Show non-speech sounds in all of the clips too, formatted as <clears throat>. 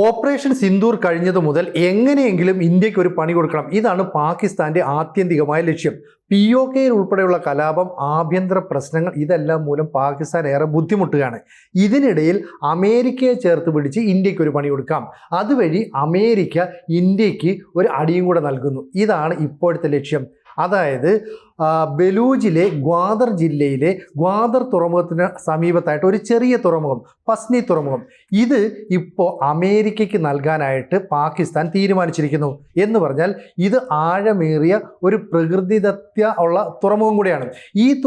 Operation Sindoor കഴിഞ്ഞതു മുതൽ എങ്ങനെയെങ്കിലും ഇന്ത്യയ്ക്ക് ഒരു പണി കൊടുക്കണം. ഇതാണ് പാകിസ്ഥാന്റെ ആത്യന്തികമായ ലക്ഷ്യം. പി ഒ കെയിൽ ഉൾപ്പെടെയുള്ള കലാപം ആഭ്യന്തര പ്രശ്നങ്ങൾ ഇതെല്ലാം മൂലം പാകിസ്ഥാൻ ഏറെ ബുദ്ധിമുട്ടുകയാണ്. ഇതിനിടയിൽ അമേരിക്കയെ ചേർത്ത് പിടിച്ച് ഇന്ത്യയ്ക്ക് ഒരു പണി കൊടുക്കാം. അതുവഴി അമേരിക്ക ഇന്ത്യയ്ക്ക് ഒരു അടിയും കൂടെ നൽകുന്നു. ഇതാണ് ഇപ്പോഴത്തെ ലക്ഷ്യം. അതായത് ബലൂജിലെ ഗ്വാദർ ജില്ലയിലെ ഗ്വാദർ തുറമുഖത്തിന് സമീപത്തായിട്ട് ഒരു ചെറിയ തുറമുഖം പസ്നി തുറമുഖം. ഇത് ഇപ്പോൾ അമേരിക്കയ്ക്ക് നൽകാനായിട്ട് പാകിസ്ഥാൻ തീരുമാനിച്ചിരിക്കുന്നു എന്ന് പറഞ്ഞാൽ ഇത് ആഴമേറിയ ഒരു പ്രകൃതിദത്യ ഉള്ള തുറമുഖം കൂടിയാണ്. ഈ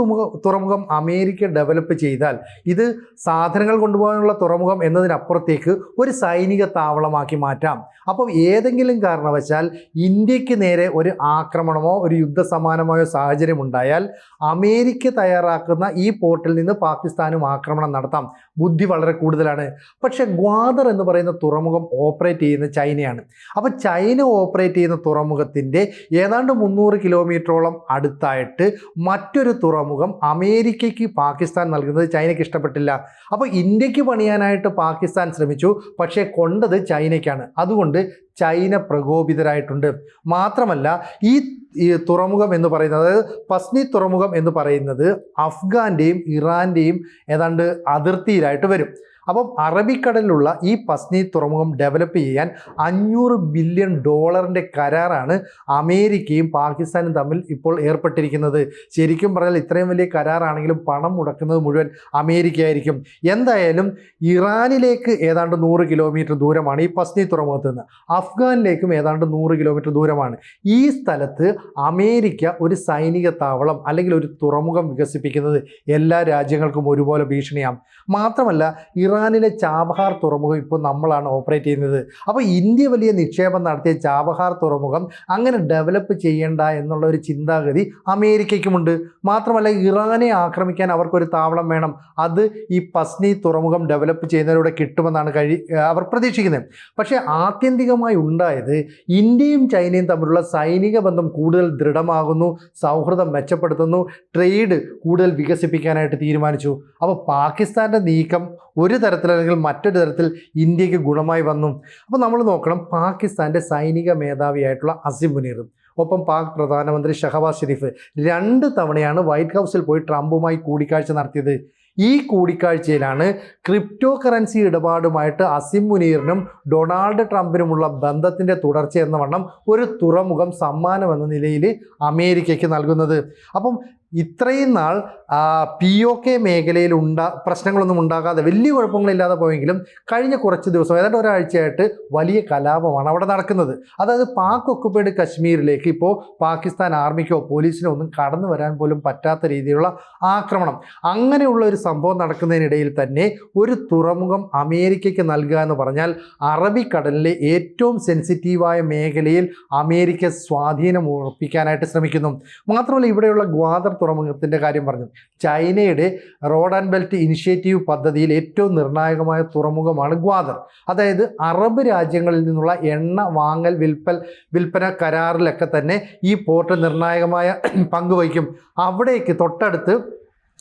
തുറമുഖം അമേരിക്ക ഡെവലപ്പ് ചെയ്താൽ ഇത് സാധനങ്ങൾ കൊണ്ടുപോകാനുള്ള തുറമുഖം എന്നതിനപ്പുറത്തേക്ക് ഒരു സൈനിക താവളമാക്കി മാറ്റാം. അപ്പോൾ ഏതെങ്കിലും കാരണവശാൽ ഇന്ത്യയ്ക്ക് നേരെ ഒരു ആക്രമണമോ ഒരു യുദ്ധസമാനമായോ സാഹചര്യം ഉണ്ടായാൽ അമേരിക്ക തയ്യാറാക്കുന്ന ഈ പോർട്ടിൽ നിന്ന് പാകിസ്ഥാനും ആക്രമണം നടത്താം. ബുദ്ധി വളരെ കൂടുതലാണ്. പക്ഷേ ഗ്വാദർ എന്ന് പറയുന്ന തുറമുഖം ഓപ്പറേറ്റ് ചെയ്യുന്ന ചൈനയാണ്. അപ്പോൾ ചൈന ഓപ്പറേറ്റ് ചെയ്യുന്ന തുറമുഖത്തിന്റെ ഏതാണ്ട് മുന്നൂറ് കിലോമീറ്ററോളം അടുത്തായിട്ട് മറ്റൊരു തുറമുഖം അമേരിക്കയ്ക്ക് പാകിസ്ഥാൻ നൽകുന്നത് ചൈനയ്ക്ക് ഇഷ്ടപ്പെട്ടില്ല. അപ്പോൾ ഇന്ത്യയ്ക്ക് പണിയാനായിട്ട് പാകിസ്ഥാൻ ശ്രമിച്ചു. പക്ഷേ കൊണ്ടത് ചൈനയ്ക്കാണ്. അതുകൊണ്ട് ചൈന പ്രകോപിതരായിട്ടുണ്ട്. മാത്രമല്ല ഈ തുറമുഖം എന്ന് പറയുന്നത് അതായത് പസ്നി തുറമുഖം എന്ന് പറയുന്നത് അഫ്ഗാന്റെയും ഇറാന്റെയും ഏതാണ്ട് അതിർത്തിയിലായിട്ട് വരും. അപ്പം അറബിക്കടലിലുള്ള ഈ പസ്നി തുറമുഖം ഡെവലപ്പ് ചെയ്യാൻ അഞ്ഞൂറ് ബില്യൺ ഡോളറിന്റെ കരാറാണ് അമേരിക്കയും പാകിസ്ഥാനും തമ്മിൽ ഇപ്പോൾ ഏർപ്പെട്ടിരിക്കുന്നത്. ശരിക്കും പറഞ്ഞാൽ ഇത്രയും വലിയ കരാറാണെങ്കിലും പണം മുടക്കുന്നത് മുഴുവൻ അമേരിക്ക ആയിരിക്കും എന്തായാലും ഇറാനിലേക്ക് ഏതാണ്ട് നൂറ് കിലോമീറ്റർ ദൂരമാണ് ഈ പസ്നി തുറമുഖത്ത് നിന്ന്. അഫ്ഗാനിലേക്കും ഏതാണ്ട് നൂറ് കിലോമീറ്റർ ദൂരമാണ്. ഈ സ്ഥലത്ത് അമേരിക്ക ഒരു സൈനിക താവളം അല്ലെങ്കിൽ ഒരു തുറമുഖം വികസിപ്പിക്കുന്നത് എല്ലാ രാജ്യങ്ങൾക്കും ഒരുപോലെ ഭീഷണിയാം. മാത്രമല്ല ഇറാനിലെ ചാബഹാർ തുറമുഖം ഇപ്പോൾ നമ്മളാണ് ഓപ്പറേറ്റ് ചെയ്യുന്നത്. അപ്പോൾ ഇന്ത്യ വലിയ നിക്ഷേപം നടത്തിയ ചാബഹാർ തുറമുഖം അങ്ങനെ ഡെവലപ്പ് ചെയ്യേണ്ട എന്നുള്ള ഒരു ചിന്താഗതി അമേരിക്കയ്ക്കുമുണ്ട്. മാത്രമല്ല ഇറാനെ ആക്രമിക്കാൻ അവർക്കൊരു താവളം വേണം. അത് ഈ പസ്നി തുറമുഖം ഡെവലപ്പ് ചെയ്യുന്നതിലൂടെ കിട്ടുമെന്നാണ് കഴി അവർ പ്രതീക്ഷിക്കുന്നത്. പക്ഷേ ആത്യന്തികമായി ഉണ്ടായത് ഇന്ത്യയും ചൈനയും തമ്മിലുള്ള സൈനിക ബന്ധം കൂടുതൽ ദൃഢമാകുന്നു സൗഹൃദം മെച്ചപ്പെടുത്തുന്നു ട്രേഡ് കൂടുതൽ വികസിപ്പിക്കാനായിട്ട് തീരുമാനിച്ചു. അപ്പോൾ പാകിസ്ഥാന്റെ നീക്കം ഒരു തരത്തിൽ അല്ലെങ്കിൽ മറ്റൊരു തരത്തിൽ ഇന്ത്യയ്ക്ക് ഗുണമായി വന്നു. അപ്പോൾ നമ്മൾ നോക്കണം പാകിസ്ഥാന്റെ സൈനിക മേധാവിയായിട്ടുള്ള അസിം മുനീറും ഒപ്പം പാക് പ്രധാനമന്ത്രി ഷഹബാസ് ഷെരീഫ് രണ്ട് തവണയാണ് വൈറ്റ് ഹൗസിൽ പോയി ട്രംപുമായി കൂടിക്കാഴ്ച നടത്തിയത്. ഈ കൂടിക്കാഴ്ചയിലാണ് ക്രിപ്റ്റോ കറൻസി ഇടപാടുമായിട്ട് അസിം മുനീറിനും ഡൊണാൾഡ് ട്രംപിനുമുള്ള ബന്ധത്തിന്റെ തുടർച്ച എന്ന വണ്ണം ഒരു തുറമുഖം സമ്മാനം എന്ന നിലയിൽ അമേരിക്കയ്ക്ക് നൽകുന്നത്. അപ്പം ഇത്രയും നാൾ പി ഒ കെ മേഖലയിൽ ഉണ്ടാ പ്രശ്നങ്ങളൊന്നും ഉണ്ടാകാതെ വലിയ കുഴപ്പങ്ങളില്ലാതെ പോയെങ്കിലും കഴിഞ്ഞ കുറച്ച് ദിവസം ഏതാണ്ട് ഒരാഴ്ചയായിട്ട് വലിയ കലാപമാണ് അവിടെ നടക്കുന്നത്. അതായത് പാക് ഒക്കുപ്പൈഡ് കശ്മീരിലേക്ക് ഇപ്പോൾ പാകിസ്ഥാൻ ആർമിക്കോ പോലീസിനോ ഒന്നും കടന്നു വരാൻ പോലും പറ്റാത്ത രീതിയിലുള്ള ആക്രമണം. അങ്ങനെയുള്ള ഒരു സംഭവം നടക്കുന്നതിനിടയിൽ തന്നെ ഒരു തുറമുഖം അമേരിക്കയ്ക്ക് നൽകുക എന്ന് പറഞ്ഞാൽ അറബിക്കടലിലെ ഏറ്റവും സെൻസിറ്റീവായ മേഖലയിൽ അമേരിക്ക സ്വാധീനം ഉറപ്പിക്കാനായിട്ട് ശ്രമിക്കുന്നു. മാത്രമല്ല ഇവിടെയുള്ള ഗ്വാദർ തുറമുഖത്തിന്റെ കാര്യം പറഞ്ഞു. ചൈനയുടെ റോഡ് ആൻഡ് ബെൽറ്റ് ഇനിഷ്യേറ്റീവ് പദ്ധതിയിൽ ഏറ്റവും നിർണായകമായ തുറമുഖമാണ് ഗ്വാദർ. അതായത് അറബ് രാജ്യങ്ങളിൽ നിന്നുള്ള എണ്ണ വാങ്ങൽ വിൽപ്പൽ വിൽപ്പന കരാറിലൊക്കെ തന്നെ ഈ പോർട്ട് നിർണായകമായ <clears throat> പങ്ക് വഹിക്കും അവിടേക്ക് തൊട്ടടുത്ത്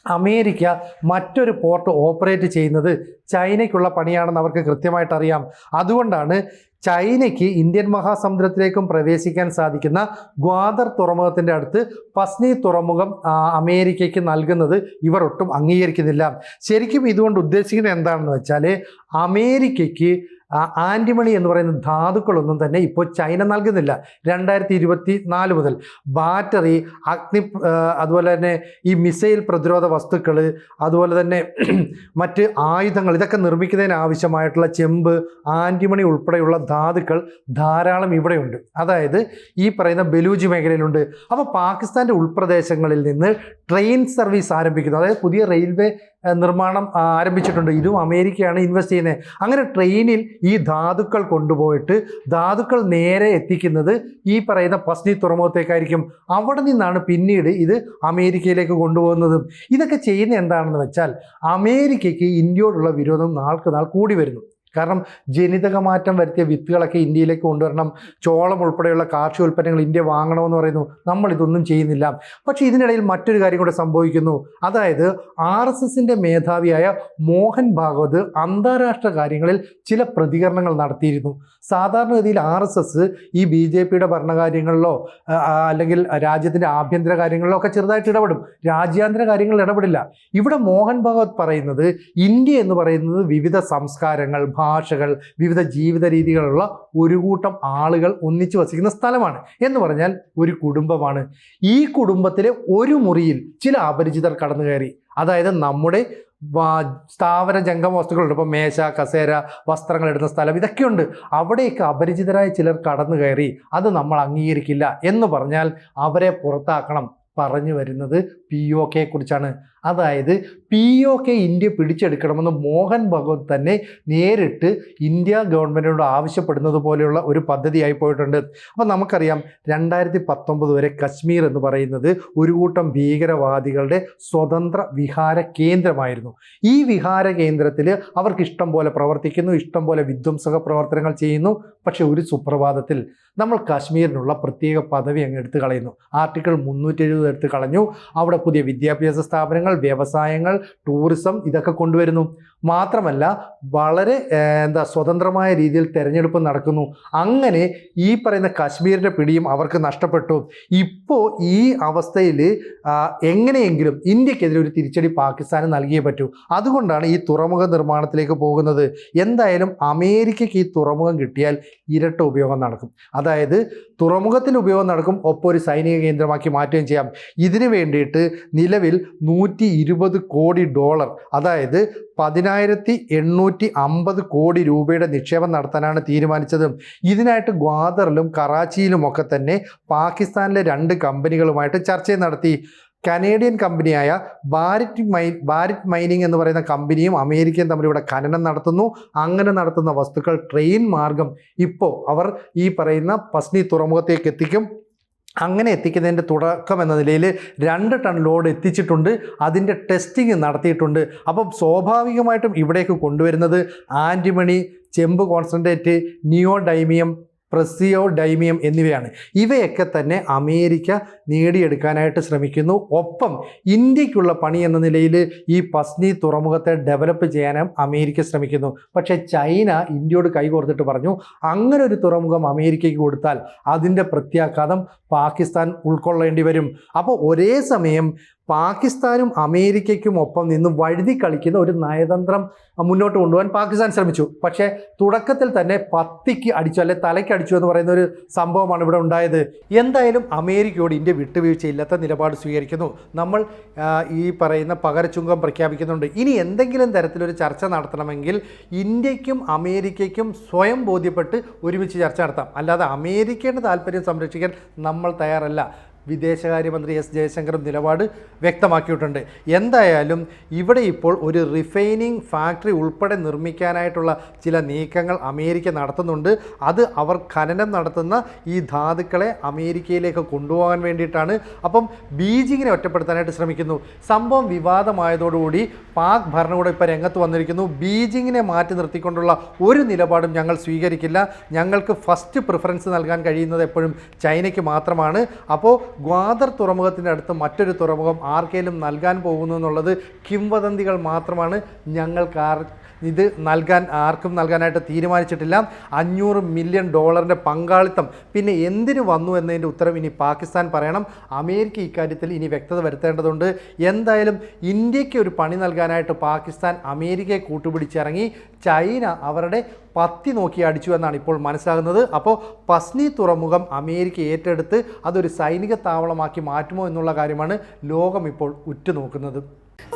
അമേരിക്ക മറ്റൊരു പോർട്ട് ഓപ്പറേറ്റ് ചെയ്യുന്നത് ചൈനയ്ക്കുള്ള പണിയാണെന്ന് അവർക്ക് കൃത്യമായിട്ട് അറിയാം അതുകൊണ്ടാണ് ചൈനയ്ക്ക് ഇന്ത്യൻ മഹാസമുദ്രത്തിലേക്കും പ്രവേശിക്കാൻ സാധിക്കുന്ന ഗ്വാദർ തുറമുഖത്തിന്റെ അടുത്ത് പസ്നി തുറമുഖം അമേരിക്കയ്ക്ക് നൽകുന്നത് ഇവർ ഒട്ടും അംഗീകരിക്കുന്നില്ല. ശരിക്കും ഇതുകൊണ്ട് ഉദ്ദേശിക്കുന്നത് എന്താണെന്ന് വെച്ചാൽ അമേരിക്കയ്ക്ക് ആ, ആന്റിമണി എന്ന് പറയുന്ന ധാതുക്കളൊന്നും തന്നെ ഇപ്പോൾ ചൈന നൽകുന്നില്ല. രണ്ടായിരത്തി ഇരുപത്തി നാല് മുതൽ ബാറ്ററി അഗ്നി അതുപോലെ തന്നെ ഈ മിസൈൽ പ്രതിരോധ വസ്തുക്കൾ അതുപോലെ തന്നെ <clears throat> മറ്റ് ആയുധങ്ങൾ ഇതൊക്കെ നിർമ്മിക്കുന്നതിന് ആവശ്യമായിട്ടുള്ള ചെമ്പ് ആന്റിമണി ഉൾപ്പെടെയുള്ള ധാതുക്കൾ ധാരാളം ഇവിടെയുണ്ട്. അതായത് ഈ പറയുന്ന ബലൂജി മേഖലയിലുണ്ട്. അപ്പോൾ പാകിസ്ഥാന്റെ ഉൾപ്രദേശങ്ങളിൽ നിന്ന് ട്രെയിൻ സർവീസ് ആരംഭിക്കുന്നു. അതായത് പുതിയ റെയിൽവേ നിർമ്മാണം ആരംഭിച്ചിട്ടുണ്ട്. ഇതും അമേരിക്കയാണ് ഇൻവെസ്റ്റ് ചെയ്യുന്നത്. അങ്ങനെ ട്രെയിനിൽ ഈ ധാതുക്കൾ കൊണ്ടുപോയിട്ട് ധാതുക്കൾ നേരെ എത്തിക്കുന്നത് ഈ പറയുന്ന പസ്നി തുറമുഖത്തേക്കായിരിക്കും. അവിടെ നിന്നാണ് പിന്നീട് ഇത് അമേരിക്കയിലേക്ക് കൊണ്ടുപോകുന്നതും. ഇതൊക്കെ ചെയ്യുന്ന എന്താണെന്ന് വെച്ചാൽ അമേരിക്കയ്ക്ക് ഇന്ത്യയോടുള്ള വിരോധം നാൾക്ക് നാൾ കൂടി വരുന്നു. കാരണം ജനിതക മാറ്റം വരുത്തിയ വിത്തുകളൊക്കെ ഇന്ത്യയിലേക്ക് കൊണ്ടുവരണം ചോളം ഉൾപ്പെടെയുള്ള കാർഷിക ഉൽപ്പന്നങ്ങൾ ഇന്ത്യ വാങ്ങണമെന്ന് പറയുന്നു. നമ്മൾ ഇതൊന്നും ചെയ്യുന്നില്ല. പക്ഷേ ഇതിനിടയിൽ മറ്റൊരു കാര്യം കൂടെ സംഭവിക്കുന്നു. അതായത് ആർ എസ് എസിന്റെ മേധാവിയായ മോഹൻ ഭാഗവത് അന്താരാഷ്ട്ര കാര്യങ്ങളിൽ ചില പ്രതികരണങ്ങൾ നടത്തിയിരുന്നു. സാധാരണഗതിയിൽ ആർ എസ് എസ് ഈ ബി ജെ പിയുടെ ഭരണകാര്യങ്ങളിലോ അല്ലെങ്കിൽ രാജ്യത്തിന്റെ ആഭ്യന്തര കാര്യങ്ങളിലോ ഒക്കെ ചെറുതായിട്ട് ഇടപെടും. രാജ്യാന്തര കാര്യങ്ങളിൽ ഇടപെടില്ല. ഇവിടെ മോഹൻ ഭാഗവത് പറയുന്നത് ഇന്ത്യ എന്ന് പറയുന്നത് വിവിധ സംസ്കാരങ്ങൾ ഭാഷകൾ വിവിധ ജീവിത രീതികളുള്ള ഒരു കൂട്ടം ആളുകൾ ഒന്നിച്ചു വസിക്കുന്ന സ്ഥലമാണ് എന്ന് പറഞ്ഞാൽ ഒരു കുടുംബമാണ്. ഈ കുടുംബത്തിലെ ഒരു മുറിയിൽ ചില അപരിചിതർ കടന്നു കയറി. അതായത് നമ്മുടെ സ്ഥാപന ജംഗമ വസ്തുക്കളുണ്ട്. ഇപ്പോൾ മേശ കസേര വസ്ത്രങ്ങൾ ഇടുന്ന സ്ഥലം ഇതൊക്കെയുണ്ട്. അവിടേക്ക് അപരിചിതരായ ചിലർ കടന്നു കയറി. അത് നമ്മൾ അംഗീകരിക്കില്ല എന്ന് പറഞ്ഞാൽ അവരെ പുറത്താക്കണം. പറഞ്ഞു വരുന്നത് പി ഒ കുറിച്ചാണ് അതായത് പി ഒ കെ ഇന്ത്യ പിടിച്ചെടുക്കണമെന്ന് മോഹൻ ഭഗവത് തന്നെ നേരിട്ട് ഇന്ത്യ ഗവൺമെന്റിനോട് ആവശ്യപ്പെടുന്നത് പോലെയുള്ള ഒരു പദ്ധതിയായി പോയിട്ടുണ്ട്. അപ്പോൾ നമുക്കറിയാം രണ്ടായിരത്തി പത്തൊമ്പത് വരെ കശ്മീർ എന്ന് പറയുന്നത് ഒരു കൂട്ടം ഭീകരവാദികളുടെ സ്വതന്ത്ര വിഹാര കേന്ദ്രമായിരുന്നു. ഈ വിഹാര കേന്ദ്രത്തിൽ അവർക്ക് ഇഷ്ടം പോലെ പ്രവർത്തിക്കുന്നു ഇഷ്ടം പോലെ വിധ്വംസക പ്രവർത്തനങ്ങൾ ചെയ്യുന്നു. പക്ഷേ ഒരു സുപ്രഭാതത്തിൽ നമ്മൾ കാശ്മീരിനുള്ള പ്രത്യേക പദവി അങ്ങ് എടുത്തു കളയുന്നു. ആർട്ടിക്കിൾ മുന്നൂറ്റി എഴുപത് എടുത്ത് കളഞ്ഞു. അവിടെ പുതിയ വിദ്യാഭ്യാസ സ്ഥാപനങ്ങൾ വ്യവസായങ്ങൾ ടൂറിസം ഇതൊക്കെ കൊണ്ടുവരുന്നു. മാത്രമല്ല വളരെ എന്താ സ്വതന്ത്രമായ രീതിയിൽ തെരഞ്ഞെടുപ്പ് നടക്കുന്നു. അങ്ങനെ ഈ പറയുന്ന കാശ്മീരിന്റെ പിടിയും അവർക്ക് നഷ്ടപ്പെട്ടു. ഇപ്പോൾ ഈ അവസ്ഥയിൽ എങ്ങനെയെങ്കിലും ഇന്ത്യക്കെതിരെ ഒരു തിരിച്ചടി പാകിസ്ഥാന് നൽകിയേ പറ്റൂ. അതുകൊണ്ടാണ് ഈ തുറമുഖ നിർമ്മാണത്തിലേക്ക് പോകുന്നത്. എന്തായാലും അമേരിക്കയ്ക്ക് ഈ തുറമുഖം കിട്ടിയാൽ ഇരട്ട ഉപയോഗം നടക്കും. അതായത് തുറമുഖത്തിന്റെ ഉപയോഗം നടക്കും. ഒപ്പം ഒരു സൈനിക കേന്ദ്രമാക്കി മാറ്റുകയും ചെയ്യാം. ഇതിനു വേണ്ടിയിട്ട് നിലവിൽ നൂറ്റി ഇരുപത് കോടി ഡോളർ അതായത് പതിനായിരത്തി എണ്ണൂറ്റി അമ്പത് കോടി രൂപയുടെ നിക്ഷേപം നടത്താനാണ് തീരുമാനിച്ചത്. ഇതിനായിട്ട് ഗ്വാദറിലും കറാച്ചിയിലുമൊക്കെ തന്നെ പാകിസ്ഥാനിലെ രണ്ട് കമ്പനികളുമായിട്ട് ചർച്ച നടത്തി. കനേഡിയൻ കമ്പനിയായ ബാരിറ്റ് മൈ ബാരിറ്റ് മൈനിങ് എന്ന് പറയുന്ന കമ്പനിയും അമേരിക്കയും തമ്മിൽ ഇവിടെ ഖനനം നടത്തുന്നു. അങ്ങനെ നടത്തുന്ന വസ്തുക്കൾ ട്രെയിൻ മാർഗം. ഇപ്പോൾ അവർ ഈ പറയുന്ന പസ്നി തുറമുഖത്തേക്ക് എത്തിക്കും. അങ്ങനെ എത്തിക്കുന്നതിന്റെ തുടക്കം എന്ന നിലയിൽ രണ്ട് ടൺ ലോഡ് എത്തിച്ചിട്ടുണ്ട്. അതിന്റെ ടെസ്റ്റിംഗ് നടത്തിയിട്ടുണ്ട്. അപ്പം സ്വാഭാവികമായിട്ടും ഇവിടേക്ക് കൊണ്ടുവരുന്നത് ആന്റിമണി ചെമ്പ് കോൺസെൻട്രേറ്റ് നിയോഡൈമിയം പ്രസിയോ ഡൈമിയം എന്നിവയാണ്. ഇവയൊക്കെ തന്നെ അമേരിക്ക നേടിയെടുക്കാനായിട്ട് ശ്രമിക്കുന്നു. ഒപ്പം ഇന്ത്യക്കുള്ള പണി എന്ന നിലയിൽ ഈ പസ്നി തുറമുഖത്തെ ഡെവലപ്പ് ചെയ്യാനും അമേരിക്ക ശ്രമിക്കുന്നു. പക്ഷേ ചൈന ഇന്ത്യയോട് കൈകോർത്തിട്ട് പറഞ്ഞു അങ്ങനെ ഒരു തുറമുഖം അമേരിക്കയ്ക്ക് കൊടുത്താൽ അതിന്റെ പ്രത്യാഘാതം പാകിസ്ഥാൻ ഉൾക്കൊള്ളേണ്ടി വരും. അപ്പോൾ ഒരേ സമയം പാകിസ്ഥാനും അമേരിക്കയ്ക്കും ഒപ്പം നിന്ന് വഴുതി കളിക്കുന്ന ഒരു നയതന്ത്രം മുന്നോട്ട് കൊണ്ടുപോകാൻ പാകിസ്ഥാൻ ശ്രമിച്ചു. പക്ഷേ തുടക്കത്തിൽ തന്നെ പത്തിക്ക് അടിച്ചു അല്ലെ തലയ്ക്ക് അടിച്ചു എന്ന് പറയുന്ന ഒരു സംഭവമാണ് ഇവിടെ ഉണ്ടായത്. എന്തായാലും അമേരിക്കയോട് ഇന്ത്യ വിട്ടുവീഴ്ചയില്ലാത്ത നിലപാട് സ്വീകരിക്കുന്നു. നമ്മൾ ഈ പറയുന്ന പകരച്ചുങ്കം പ്രഖ്യാപിക്കുന്നുണ്ട്. ഇനി എന്തെങ്കിലും തരത്തിലൊരു ചർച്ച നടത്തണമെങ്കിൽ ഇന്ത്യക്കും അമേരിക്കയ്ക്കും സ്വയം ബോധ്യപ്പെട്ട് ഒരുമിച്ച് ചർച്ച നടത്താം. അല്ലാതെ അമേരിക്കയുടെ താല്പര്യം സംരക്ഷിക്കാൻ നമ്മൾ തയ്യാറല്ല. വിദേശകാര്യമന്ത്രി എസ് ജയശങ്കറും നിലപാട് വ്യക്തമാക്കിയിട്ടുണ്ട്. എന്തായാലും ഇവിടെ ഇപ്പോൾ ഒരു റിഫൈനിങ് ഫാക്ടറി ഉൾപ്പെടെ നിർമ്മിക്കാനായിട്ടുള്ള ചില നീക്കങ്ങൾ അമേരിക്ക നടത്തുന്നുണ്ട്. അത് അവർ ഖനനം നടത്തുന്ന ഈ ധാതുക്കളെ അമേരിക്കയിലേക്ക് കൊണ്ടുപോകാൻ വേണ്ടിയിട്ടാണ്. അപ്പം ബീജിങ്ങിനെ ഒറ്റപ്പെടുത്താനായിട്ട് ശ്രമിക്കുന്നു. സംഭവം വിവാദമായതോടുകൂടി പാക് ഭരണകൂടം ഇപ്പോൾ രംഗത്ത് വന്നിരിക്കുന്നു. ബീജിങ്ങിനെ മാറ്റി നിർത്തിക്കൊണ്ടുള്ള ഒരു നിലപാടും ഞങ്ങൾ സ്വീകരിക്കില്ല. ഞങ്ങൾക്ക് ഫസ്റ്റ് പ്രിഫറൻസ് നൽകാൻ കഴിയുന്നത് എപ്പോഴും ചൈനയ്ക്ക് മാത്രമാണ്. അപ്പോൾ ഗ്വാദർ തുറമുഖത്തിന്റെ അടുത്ത് മറ്റൊരു തുറമുഖം ആർക്കെങ്കിലും നൽകാൻ പോകുന്നു എന്നുള്ളത് കിംവദന്തികൾ മാത്രമാണ് ഞങ്ങൾക്ക് ആർ ഇത് നൽകാൻ ആർക്കും നൽകാനായിട്ട് തീരുമാനിച്ചിട്ടില്ല. അഞ്ഞൂറ് മില്യൺ ഡോളറിന്റെ പങ്കാളിത്തം. പിന്നെ എന്തിനു വന്നു എന്നതിന്റെ ഉത്തരം ഇനി പാകിസ്ഥാൻ പറയണം. അമേരിക്ക ഇക്കാര്യത്തിൽ ഇനി വ്യക്തത വരുത്തേണ്ടതുണ്ട്. എന്തായാലും ഇന്ത്യയ്ക്ക് ഒരു പണി നൽകാനായിട്ട് പാകിസ്ഥാൻ അമേരിക്കയെ കൂട്ടുപിടിച്ചിറങ്ങി. ചൈന അവരുടെ പത്തി നോക്കി അടിച്ചു എന്നാണ് ഇപ്പോൾ മനസ്സിലാകുന്നത്. അപ്പോൾ പസ്നി തുറമുഖം അമേരിക്ക ഏറ്റെടുത്ത് അതൊരു സൈനിക താവളമാക്കി മാറ്റുമോ എന്നുള്ള കാര്യമാണ് ലോകം ഇപ്പോൾ ഉറ്റുനോക്കുന്നത്.